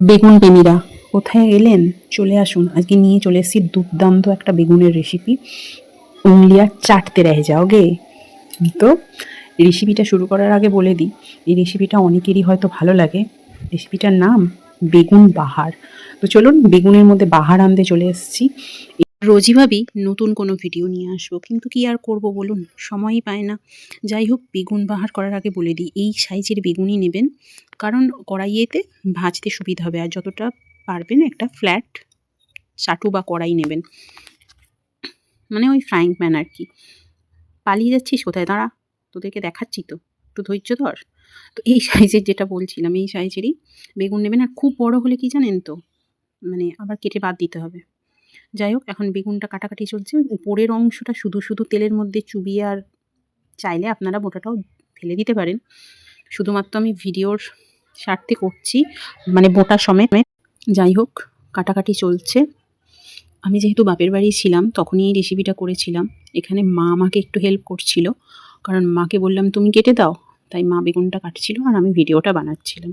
বেগুন প্রেমীরা, কোথায় এলেন? চলে আসুন, আজকে নিয়ে চলে এসেছি দুর্দান্ত একটা বেগুনের রেসিপি উংলিয়া চাটতে যাও যাওগে তো রেসিপিটা শুরু করার আগে বলে দিই, এই রেসিপিটা অনেকেরই হয়তো ভালো লাগে। রেসিপিটার নাম বেগুন বাহার। তো চলুন, বেগুনের মধ্যে বাহার আনতে চলে এসেছি। রোজই ভাবি নতুন কোনো ভিডিও নিয়ে আসব, কিন্তু কি আর করব বলুন? সময়ই পায় না। যাই হোক, বেগুন বাহার করার আগে বলে দিই, এই সাইজের বেগুনই নেবেন, কারণ কড়াইয়েতে ভাজতে সুবিধা হবে, আর যতটা পারবেন একটা ফ্ল্যাট চাটু বা কড়াই নেবেন। মানে ওই ফ্রাইং প্যান আর কি। পালিয়ে যাচ্ছিস কোথায়? দাঁড়া, তোদেরকে দেখাচ্ছি তো। একটু ধৈর্য ধর। তো এই সাইজের যেটা বলছিলাম, এই সাইজেরই বেগুন নেবেন, আর খুব বড় হলে কি জানেন তো? মানে আবার কেটে বাদ দিতে হবে। যাই হোক, এখন বেগুনটা কাটাকাটি চলছে। উপরের অংশটা শুধু শুধু তেলের মধ্যে চুবিয়ে আর চাইলে আপনারা বোটাটাও ফেলে দিতে পারেন। শুধুমাত্র আমি ভিডিওর স্বার্থে করছি মানে বোটা সমেত। যাই হোক, কাটাকাটি চলছে। আমি যেহেতু বাপের বাড়ি ছিলাম, তখনই এই রেসিপিটা করেছিলাম। এখানে মা আমাকে একটু হেল্প করছিল। কারণ মাকে বললাম, তুমি কেটে দাও। তাই মা বেগুনটা কাটছিল আর আমি ভিডিওটা বানাচ্ছিলাম।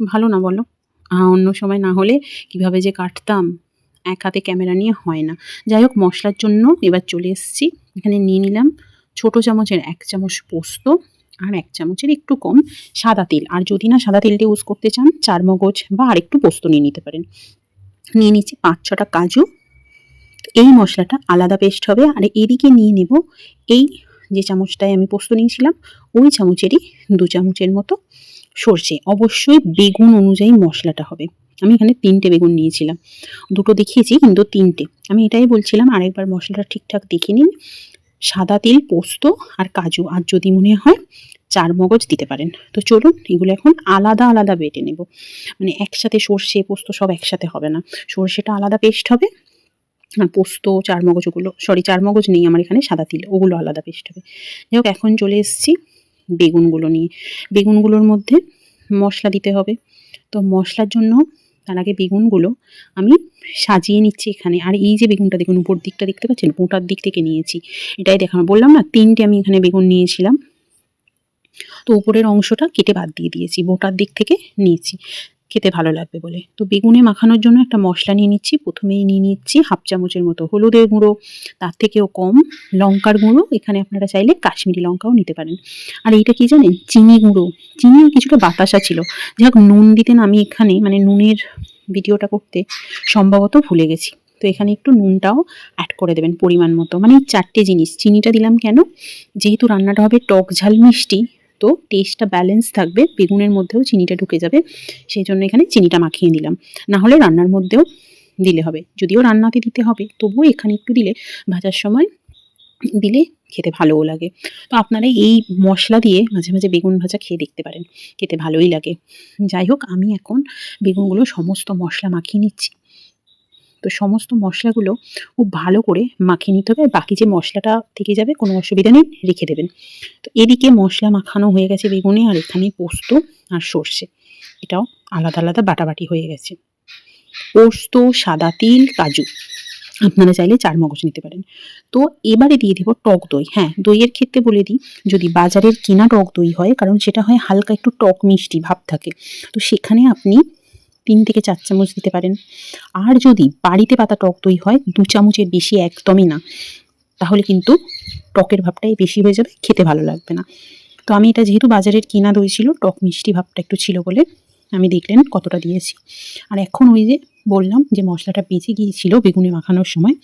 ভালো না বলো? অন্য সময় না হলে কীভাবে যে কাটতাম? এক হাতে ক্যামেরা নিয়ে হয় না। যাই হোক, মশলার জন্য এবার চলে এসেছি। এখানে নিয়ে নিলাম ছোটো চামচের এক চামচ পোস্ত আর এক চামচের একটু কম সাদা তেল। আর যদি না সাদা তেলটা ইউজ করতে চান চার মগজ বা আরেকটু পোস্ত নিয়ে নিতে পারেন। নিয়ে নিচ্ছি পাঁচ ছটা কাজু। এই মশলাটা আলাদা পেস্ট হবে। আর এদিকে নিয়ে নেব এই যে চামচটায় আমি পোস্ত নিয়েছিলাম, ওই চামচেরই দু চামচের মতো সর্ষে। অবশ্যই বেগুন অনুযায়ী মশলাটা হবে। আমি এখানে তিনটে বেগুন নিয়েছিলাম। দুটো দেখিয়েছি, কিন্তু তিনটে। আমি এটাই বলছিলাম, আরেকবার মশলাটা ঠিকঠাক দেখে নিন। সাদা তিল, পোস্ত আর কাজু। আর যদি মনে হয়, চার মগজ দিতে পারেন। তো চলুন, এগুলো এখন আলাদা আলাদা বেটে নেব। মানে একসাথে সর্ষে, পোস্ত সব একসাথে হবে না। সর্ষেটা আলাদা পেস্ট হবে। আর পোস্ত, চার মগজ ওগুলো সরি চার মগজ নেই আমার এখানে সাদা তিল, ওগুলো আলাদা পেস্ট হবে। যাই এখন চলে এসেছি। বেগুনগুলো নিয়ে। বেগুনগুলোর মধ্যে মশলা দিতে হবে। তো মশলার জন্য তার আগে বেগুনগুলো আমি সাজিয়ে নিচ্ছি এখানে। আর এই যে বেগুনটা দেখুন, উপর দিকটা দেখতে পাচ্ছেন? বোটার দিক থেকে নিয়েছি। এটাই দেখানো, বললাম না, তিনটে আমি এখানে বেগুন নিয়েছিলাম। তো উপরের অংশটা কেটে বাদ দিয়ে দিয়েছি বোটার দিক থেকে নিয়েছি। খেতে ভালো লাগবে বলে। তো বেগুনে মাখানোর জন্য একটা মশলা নিয়ে নিচ্ছি। প্রথমেই নিয়ে নিচ্ছি হাফ চামচের মতো হলুদের গুঁড়ো, তার থেকেও কম লঙ্কার গুঁড়ো। এখানে আপনারা চাইলে কাশ্মীরি লঙ্কাও নিতে পারেন। আর এইটা কি জানেন? চিনি গুঁড়ো। চিনি কিছুটা বাতাসা ছিল। যাই নুন দিতেন আমি এখানে মানে নুনের ভিডিওটা করতে সম্ভবত ভুলে গেছি। তো এখানে একটু নুনটাও অ্যাড করে দেবেন পরিমাণ মতো। মানে চারটে জিনিস। চিনিটা দিলাম কেন? যেহেতু রান্নাটা হবে টক ঝাল মিষ্টি তো টেস্টটা ব্যালেন্স থাকবে, বেগুনের মধ্যেও চিনিটা ঢুকে যাবে, সেই জন্য এখানে চিনিটা মাখিয়ে দিলাম না হলে রান্নার মধ্যেও দিলে হবে। যদিও রান্নাতে দিতে হবে, তবুও এখানে একটু দিলে ভাজার সময় দিলে খেতে ভালোও লাগে। তো আপনারা এই মশলা দিয়ে মাঝে মাঝে বেগুন ভাজা খেয়ে দেখতে পারেন, খেতে ভালোই লাগে। যাই হোক, আমি এখন বেগুনগুলো সমস্ত মশলা মাখিয়ে নিচ্ছি। তো সমস্ত মশলাগুলো খুব ভালো করে মাখিয়ে নিতে হবে। বাকি যে মশলাটা থেকে যাবে কোনো অসুবিধা নেই, রেখে দেবেন। তো এদিকে মশলা মাখানো হয়ে গেছে বেগুনে আর এখানে পোস্ত আর সর্ষে। এটাও আলাদা আলাদা বাটাবাটি হয়ে গেছে। পোস্ত, সাদা তিল, কাজু আপনারা চাইলে চার মগজ নিতে পারেন। তো এবারে দিয়ে দেবো টক দই। হ্যাঁ দইয়ের ক্ষেত্রে বলে দিই, যদি বাজারের কেনা টক দই হয়, কারণ সেটা হয় হালকা একটু টক মিষ্টি ভাব থাকে, তো সেখানে আপনি তিন থেকে চার চামচ দিতে পারেন। আর যদি বাড়িতে পাতা টক দই হয়, দু চামচের বেশি একদমই না। তাহলে কিন্তু টকের ভাবটাই বেশি হয়ে যাবে, খেতে ভালো লাগবে না। তো আমি এটা যেহেতু বাজারের কেনা দই ছিল, টক মিষ্টি ভাবটা একটু ছিল বলে আমি দেখলেন কতটা দিয়েছি। আর এখন ওই যে বললাম যে মশলাটা বেঁচে গিয়েছিল বেগুনে মাখানোর সময়,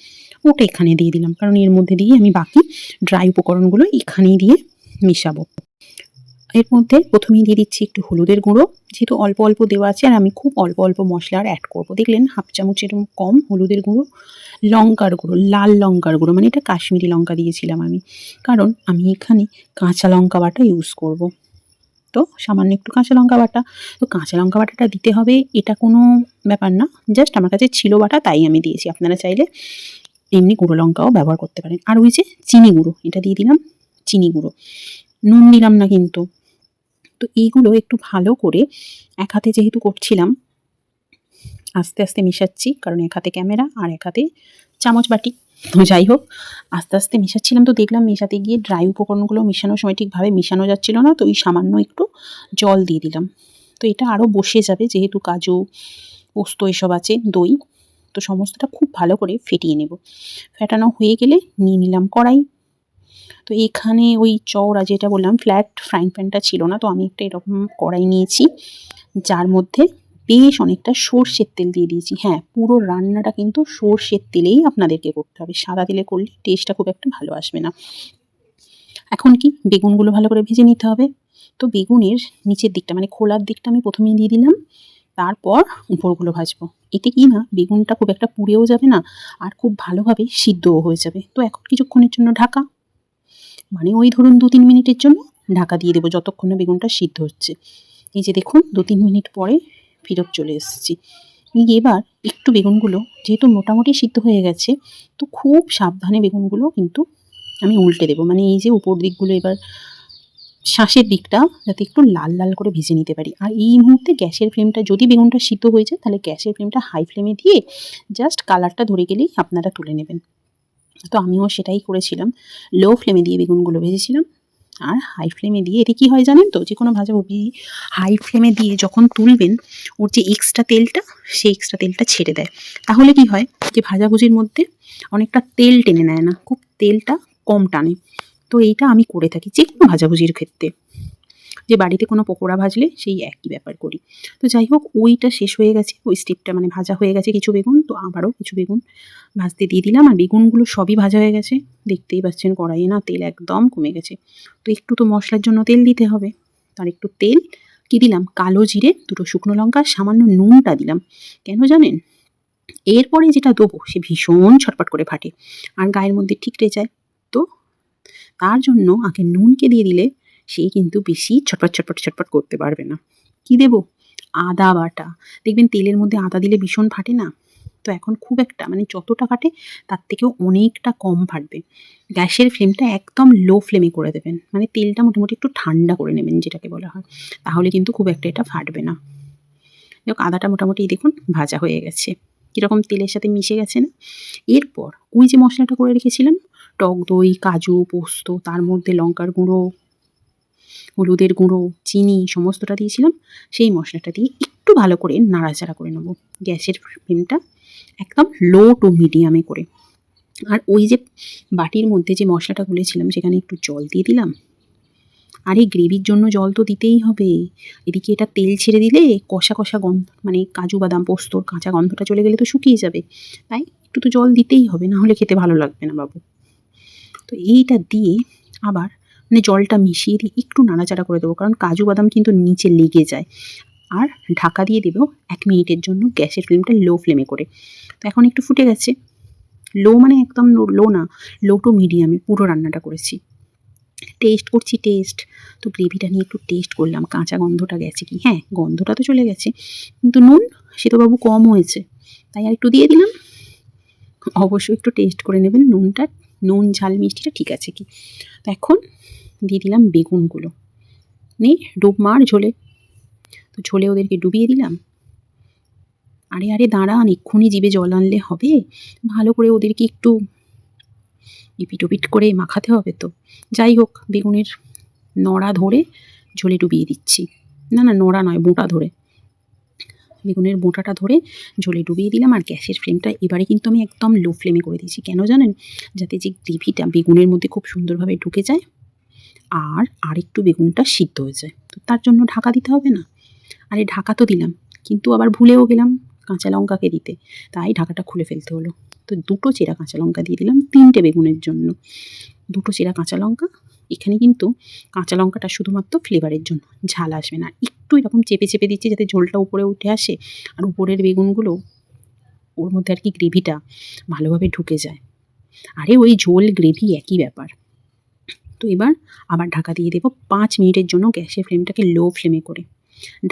ওটা এখানে দিয়ে দিলাম। কারণ এর মধ্যে দিয়ে আমি বাকি ড্রাই উপকরণগুলো এখানেই দিয়ে মিশাবো। এর মধ্যে প্রথমেই দিয়ে দিচ্ছি একটু হলুদের গুঁড়ো। যেহেতু অল্প অল্প দেওয়া আছে, আর আমি খুব অল্প অল্প মশলা আর অ্যাড করব। দেখলেন হাফ চামচের কম হলুদের গুঁড়ো, লঙ্কার গুঁড়ো, লাল লঙ্কার গুঁড়ো মানে এটা কাশ্মীরি লঙ্কা দিয়েছিলাম আমি। কারণ আমি এখানে কাঁচা লঙ্কা বাটা ইউজ করব। তো সামান্য একটু কাঁচা লঙ্কা বাটা। তো কাঁচা লঙ্কা বাটাটা দিতে হবে, এটা কোনো ব্যাপার না। জাস্ট আমার কাছে ছিল বাটা, তাই আমি দিয়েছি। আপনারা চাইলে এমনি গুঁড়ো লঙ্কাও ব্যবহার করতে পারেন। আর ওই যে চিনি গুঁড়ো, এটা দিয়ে দিলাম চিনি গুঁড়ো। নুন দিলাম না কিন্তু। তো এইগুলো একটু ভালো করে এক হাতে যেহেতু করছিলাম, আস্তে আস্তে মেশাচ্ছি, কারণ এক হাতে ক্যামেরা আর এক হাতে চামচ বাটি। তো যাই হোক, আস্তে আস্তে মেশাচ্ছিলাম তো দেখলাম মেশাতে গিয়ে ড্রাই উপকরণগুলো মেশানোর সময় ঠিকভাবে মেশানো যাচ্ছিল না, তো ওই সামান্য একটু জল দিয়ে দিলাম। তো এটা আরও বসে যাবে, যেহেতু কাজু, পোস্ত এসব আছে, দই, তো সমস্তটা খুব ভালো করে ফেটিয়ে নেব। ফেটানো হয়ে গেলে নিয়ে নিলাম কড়াই। তো এখানে ওই চওড়া যেটা বললাম ফ্ল্যাট ফ্রাইং প্যানটা ছিল না, তো আমি একটা এরকম কড়াই নিয়েছি, যার মধ্যে বেশ অনেকটা সর্ষের তেল দিয়ে দিয়েছি। হ্যাঁ পুরো রান্নাটা কিন্তু সর্ষের তেলেই আপনাদেরকে করতে হবে। সাদা তেলে করলে টেস্টটা খুব একটা ভালো আসবে না। এখন কি, বেগুনগুলো ভালো করে ভেজে নিতে হবে। তো বেগুনের নিচের দিকটা মানে খোলার দিকটা আমি প্রথমে দিয়ে দিলাম, তারপর উপরগুলো ভাজবো। এতে কি না, বেগুনটা খুব একটা পুড়েও যাবে না, আর খুব ভালোভাবে সিদ্ধও হয়ে যাবে। তো এখন কিছুক্ষণের জন্য ঢাকা। মানে ওই ধরুন দু তিন মিনিটের জন্য ঢাকা দিয়ে দেবো যতক্ষণ না বেগুনটা সিদ্ধ হচ্ছে। এই যে দেখুন, দু তিন মিনিট পরে ফেরত চলে এসেছি। এবার একটু বেগুনগুলো যেহেতু মোটামুটি সিদ্ধ হয়ে গেছে, তো খুব সাবধানে বেগুনগুলো কিন্তু আমি উল্টে দেবো। মানে এই যে উপর দিকগুলো এবার শ্বাসের দিকটা যাতে একটু লাল লাল করে ভেজে নিতে পারি। আর এই মুহূর্তে গ্যাসের ফ্লেমটা যদি বেগুনটা সিদ্ধ হয়ে যায়, তাহলে গ্যাসের ফ্লেমটা হাই ফ্লেমে দিয়ে জাস্ট কালারটা ধরে গেলেই আপনারা তুলে নেবেন। তো আমিও সেটাই করেছিলাম। লো ফ্লেমে দিয়ে বেগুনগুলো ভেজেছিলাম। আর হাই ফ্লেমে দিয়ে এতে কী হয় জানেন তো? যে কোনো ভাজা ভাজাভুজি হাই ফ্লেমে দিয়ে যখন তুলবেন, ওর যে এক্সট্রা তেলটা, সেই এক্সট্রা তেলটা ছেড়ে দেয়। তাহলে কি হয় যে ভাজাভুজির মধ্যে অনেকটা তেল টেনে নেয় না, খুব তেলটা কম টানে। তো এইটা আমি করে থাকি যে কোনো ভাজাভুজির ক্ষেত্রে। যে বাড়িতে কোনো পকোড়া ভাজলে সেই একই ব্যাপার করি। তো যাই হোক ওইটা শেষ হয়ে গেছে। ওই স্টেপটা মানে ভাজা হয়ে গেছে কিছু বেগুন, তো আবারও কিছু বেগুন ভাজতে দিয়ে দিলাম। আর বেগুনগুলো সবই ভাজা হয়ে গেছে। দেখতেই পাচ্ছেন কড়াইয়ে না তেল একদম কমে গেছে। তো একটু তো মশলার জন্য তেল দিতে হবে। তার একটু তেল, কি দিলাম? কালো জিরে, দুটো শুকনো লঙ্কা, সামান্য নুনটা দিলাম। কেন জানেন? এরপরে যেটা দেবো, সে ভীষণ ছটপট করে ফাটে। আর গায়ের মধ্যে ঠিকরে যায় তো? তার জন্য আগে নুনকে দিয়ে দিলে সে কিন্তু বেশি ছটপট ছটপট ছটপট করতে পারবে না। কি দেব? আদা বাটা। দেখবেন তেলের মধ্যে আদা দিলে ভীষণ ফাটে না? তো এখন খুব একটা মানে যতটা ফাটে তার থেকেও অনেকটা কম ফাটবে। গ্যাসের ফ্লেমটা একদম লো ফ্লেমে করে দেবেন। মানে তেলটা মোটামুটি একটু ঠান্ডা করে নেবেন যেটাকে বলা হয়। তাহলে কিন্তু খুব একটা এটা ফাটবে না। দেখ আদাটা মোটামুটি দেখুন ভাজা হয়ে গেছে। কীরকম তেলের সাথে মিশে গেছে না? এরপর ওই যে মশলাটা করে রেখেছিলাম, টক দই, কাজু, পোস্ত, তার মধ্যে লঙ্কার গুঁড়ো হলুদের গুঁড়ো, চিনি সমস্তটা দিয়েছিলাম। সেই মশলাটা দিয়ে একটু ভালো করে নাড়াচাড়া করে নেব গ্যাসের ফ্লেমটা একদম লো টু মিডিয়ামে করে। আর ওই যে বাটির মধ্যে যে মশলাটা গুলেছিলাম, সেখানে একটু জল দিয়ে দিলাম। আর এই গ্রেভির জন্য জল তো দিতেই হবে। এদিকে এটা তেল ছেড়ে দিলে কষা কষা গন্ধ মানে কাজু, বাদাম পোস্তর কাঁচা গন্ধটা চলে গেলে তো শুকিয়ে যাবে। তাই একটু তো জল দিতেই হবে, না হলে খেতে ভালো লাগবে না বাবু। তো এইটা দিয়ে আবার মানে জলটা মিশিয়ে দিয়ে একটু নাড়াচাড়া করে দেবো, কারণ কাজু বাদাম কিন্তু নিচে লেগে যায়। আর ঢাকা দিয়ে দেবো এক মিনিটের জন্য গ্যাসের ফ্লেমটা লো ফ্লেমে করে। তো এখন একটু ফুটে গেছে। লো মানে একদম লো না, লো টু মিডিয়ামে পুরো রান্নাটা করেছি। টেস্ট করছি, টেস্ট। তো গ্রেভিটা নিয়ে একটু টেস্ট করলাম, কাঁচা গন্ধটা গেছে কি? হ্যাঁ গন্ধটা তো চলে গেছে। কিন্তু নুন বাবু কম হয়েছে। তাই আর একটু দিয়ে দিলাম। অবশ্যই একটু টেস্ট করে নেবেন নুনটা। নুন, ঝাল, মিষ্টিটা ঠিক আছে কি? তো এখন দিয়ে দিলাম বেগুনগুলো। নে ডুব মার ঝোলে। তো ঝোলে ওদেরকে ডুবিয়ে দিলাম। আরে আরে, দাঁড়ান, এক্ষুনি জিভে জল আনলে হবে? ভালো করে ওদেরকে একটু ইপিট ওপিট করে মাখাতে হবে তো। যাই হোক, বেগুনের নড়া ধরে ঝোলে ডুবিয়ে দিচ্ছি। না না, নড়া নয়, বোঁটা ধরে। বেগুনের বোঁটাটা ধরে ঝোলে ডুবিয়ে দিলাম আর গ্যাসের ফ্লেমটা এবারে কিন্তু আমি একদম লো ফ্লেমে করে দিয়েছি। কেন জানেন? যাতে যে গ্রেভিটা বেগুনের মধ্যে খুব সুন্দরভাবে ঢুকে যায় আর আরেকটু বেগুনটা সিদ্ধ হয়ে যায়। তো তার জন্য ঢাকা দিতে হবে না। আরে ঢাকা তো দিলাম, কিন্তু আবার ভুলেও গেলাম কাঁচা লঙ্কাকে দিতে। তাই ঢাকাটা খুলে ফেলতে হলো। তো দুটো চেরা কাঁচা লঙ্কা দিয়ে দিলাম, তিনটে বেগুনের জন্য। দুটো চেরা কাঁচা লঙ্কা, এখানে কিন্তু কাঁচা লঙ্কাটা শুধুমাত্র ফ্লেভারের জন্য, ঝাল আসবে না। একটু এরকম চেপে চেপে দিচ্ছে যাতে ঝোলটা উপরে উঠে আসে, আর উপরের বেগুনগুলো, ওর মধ্যে আর কি গ্রেভিটা ভালোভাবে ঢুকে যায়। আরে ওই ঝোল গ্রেভি একই ব্যাপার। তো এবার আবার ঢাকা দিয়ে দেবো পাঁচ মিনিটের জন্য গ্যাসের ফ্লেমটাকে লো ফ্লেমে করে।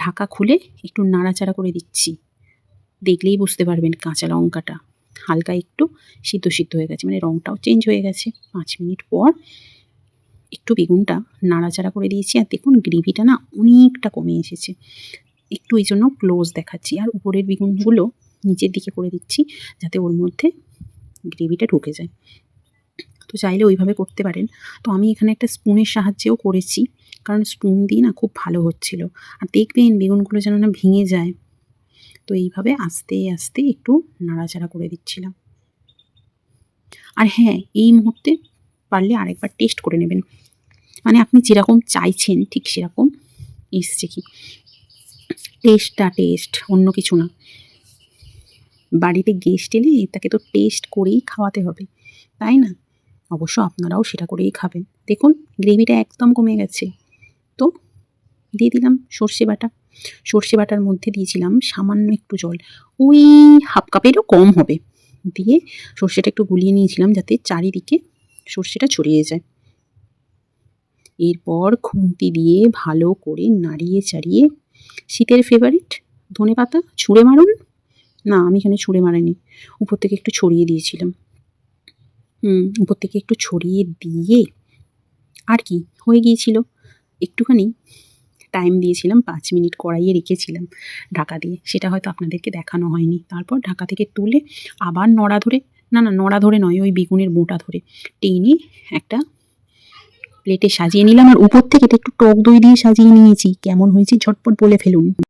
ঢাকা খুলে একটু নাড়াচাড়া করে দিচ্ছি। দেখলেই বুঝতে পারবেন কাঁচা লঙ্কাটা হালকা একটু সিদ্ধ সিদ্ধ হয়ে গেছে মানে রঙটাও চেঞ্জ হয়ে গেছে। পাঁচ মিনিট পর একটু বেগুনটা নাড়াচাড়া করে দিয়েছি আর দেখুন গ্রেভিটা না অনেকটা কমে এসেছে। একটু এই জন্য ক্লোজ দেখাচ্ছি আর উপরের বেগুনগুলো নিচের দিকে করে দিচ্ছি যাতে ওর মধ্যে গ্রেভিটা ঢুকে যায়। তো চাইলে ওইভাবে করতে পারেন। তো আমি এখানে একটা স্পুনের সাহায্যেও করেছি, কারণ স্পুন দিয়ে না খুব ভালো হচ্ছিল। আর দেখবেন বেগুনগুলো যেন না ভেঙে যায়। তো এইভাবে আস্তে আস্তে একটু নাড়াচাড়া করে দিচ্ছিলাম। আর হ্যাঁ এই মুহূর্তে পারলে আরেকবার টেস্ট করে নেবেন। মানে আপনি যেরকম চাইছেন, ঠিক সেরকম এসছে কি। টেস্টটা টেস্ট, অন্য কিছু না। বাড়িতে গেস্ট এলে তাকে তো টেস্ট করেই খাওয়াতে হবে, তাই না? অবশ্য আপনারাও সেটা করেই খাবেন। দেখুন, গ্রেভিটা একদম কমে গেছে। তো, দিয়ে দিলাম সর্ষে বাটা। সর্ষে বাটার মধ্যে দিয়েছিলাম সামান্য একটু জল। ওই হাফ কাপেরও কম হবে। দিয়ে সর্ষেটা একটু গুলিয়ে নিয়েছিলাম যাতে চারিদিকে সর্ষেটা ছড়িয়ে যায়। এরপর খুন্তি দিয়ে ভালো করে নাড়িয়ে চাড়িয়ে, শীতের ফেভারিট ধনে পাতা ছুঁড়ে মারুন? না, আমি এখানে ছুঁড়ে মারিনি উপর থেকে একটু ছড়িয়ে দিয়েছিলাম। উপর থেকে একটু ছড়িয়ে দিয়ে আর কি, হয়ে গিয়েছিল। একটুখানি টাইম দিয়েছিলাম, পাঁচ মিনিট কড়াইয়ে রেখেছিলাম ঢাকা দিয়ে। সেটা হয়তো আপনাদেরকে দেখানো হয়নি। তারপর ঢাকা থেকে তুলে আবার নড়া ধরে, না না, নড়া ধরে নয়, ওই বেগুনের মোটা ধরে টেনে একটা প্লেটে সাজিয়ে নিলাম। আর উপর থেকে একটু টক দই দিয়ে সাজিয়ে নিয়েছি। কেমন হয়েছে ঝটপট বলে ফেলুন।